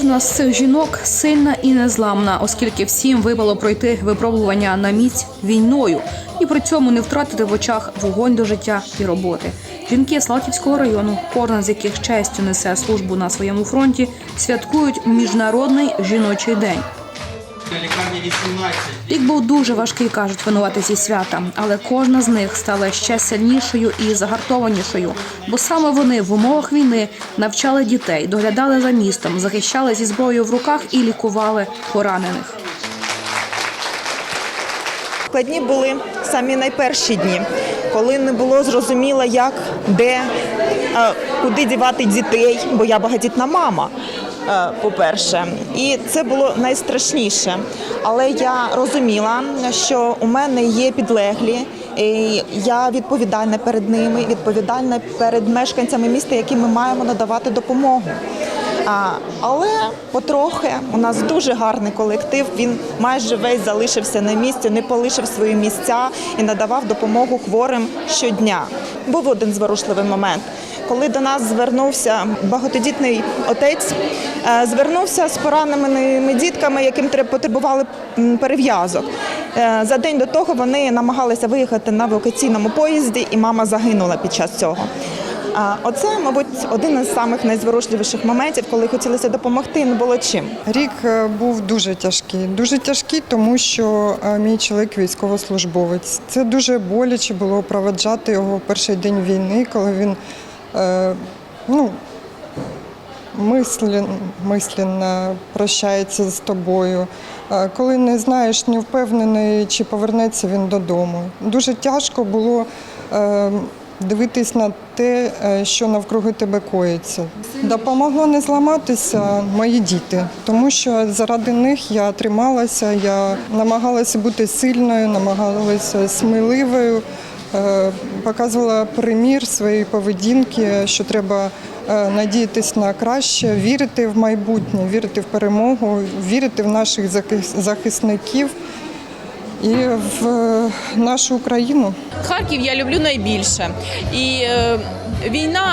Кожна з цих жінок сильна і незламна, оскільки всім випало пройти випробування на міць війною і при цьому не втратити в очах вогонь до життя і роботи. Жінки Слатівського району, кожна з яких честю несе службу на своєму фронті, святкують міжнародний жіночий день. Лікарня 18. Рік був дуже важкий, кажуть винуватиці свята, але кожна з них стала ще сильнішою і загартованішою, бо саме вони в умовах війни навчали дітей, доглядали за містом, захищали зі зброєю в руках і лікували поранених. Складні були самі найперші дні, коли не було зрозуміло, як, де, куди дівати дітей, бо я багатітна мама. Е, По-перше, і це було найстрашніше. Але я розуміла, що у мене є підлеглі, і я відповідальна перед ними, відповідальна перед мешканцями міста, яким ми маємо надавати допомогу. А, але потрохи у нас дуже гарний колектив. Він майже весь залишився на місці, не полишив свої місця і надавав допомогу хворим щодня. Був один зворушливий момент. Коли до нас звернувся багатодітний отець, е, звернувся з пораненими дітками, яким потребували перев'язок. Е, За день до того вони намагалися виїхати на евакуаційному поїзді, і мама загинула під час цього. Оце, мабуть, один із самих найзворушливіших моментів, коли хотілося допомогти, не було чим. Рік е, був дуже тяжкий. Дуже тяжкий, тому що мій чоловік військовослужбовець. Це дуже боляче було проведжати його перший день війни, коли він е, ну, мислен, мисленно прощається з тобою. Е, Коли не знаєш, не впевнений, чи повернеться він додому. Дуже тяжко було е, дивитись на те, що навкруги тебе коїться. Допомогло не зламатися мої діти, тому що заради них я трималася, я намагалася бути сильною, намагалася сміливою. Показувала примір своєї поведінки, що треба е, надіятись на краще, вірити в майбутнє, вірити в перемогу, вірити в наших захис- захисників і в е, нашу Україну. Харків я люблю найбільше. І е, війна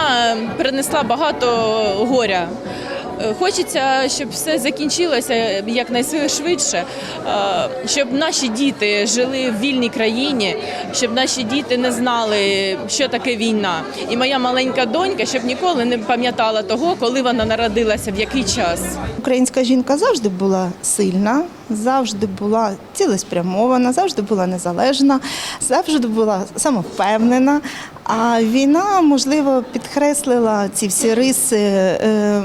принесла багато горя. Е, Хочеться, щоб все закінчилося якнайшвидше, е, щоб наші діти жили в вільній країні, щоб наші діти не знали, що таке війна. І моя маленька донька, щоб ніколи не пам'ятала того, коли вона народилася, в який час. Українська жінка завжди була сильна, завжди була цілеспрямована, завжди була незалежна, завжди була самовпевнена. А війна, можливо, підкреслила ці всі риси, е,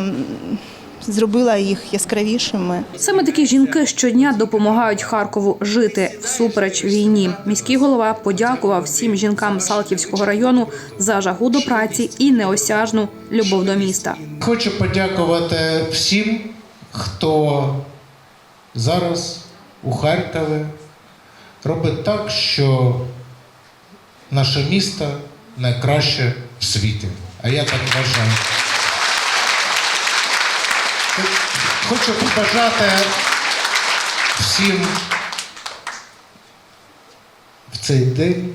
зробила їх яскравішими. Саме такі жінки щодня допомагають Харкову жити всупереч війні. Міський голова подякував всім жінкам Салтівського району за жагу до праці і неосяжну любов до міста. Хочу подякувати всім, хто зараз у Харкові робить так, що наше місто найкраще в світі. А я так вважаю. Хочу побажати всім в цей день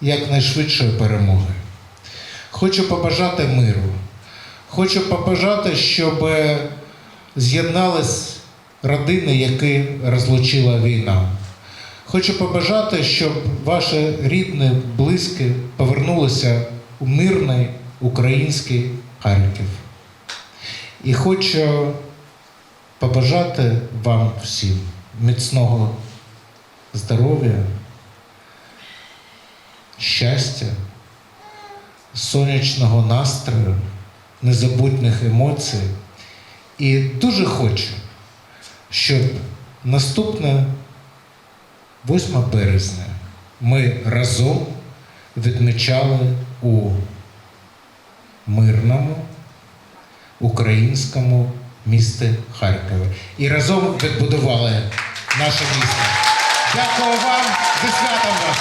якнайшвидшої перемоги. Хочу побажати миру. Хочу побажати, щоб з'єднались родини, які розлучила війна. Хочу побажати, щоб ваші рідні, близькі повернулися у мирний український Харків. І хочу побажати вам всім міцного здоров'я, щастя, сонячного настрою, незабутніх емоцій. І дуже хочу, щоб наступне 8 березня ми разом відмічали у мирному українському місті Харкові. І разом відбудували наше місто. Дякую вам, за святом вас!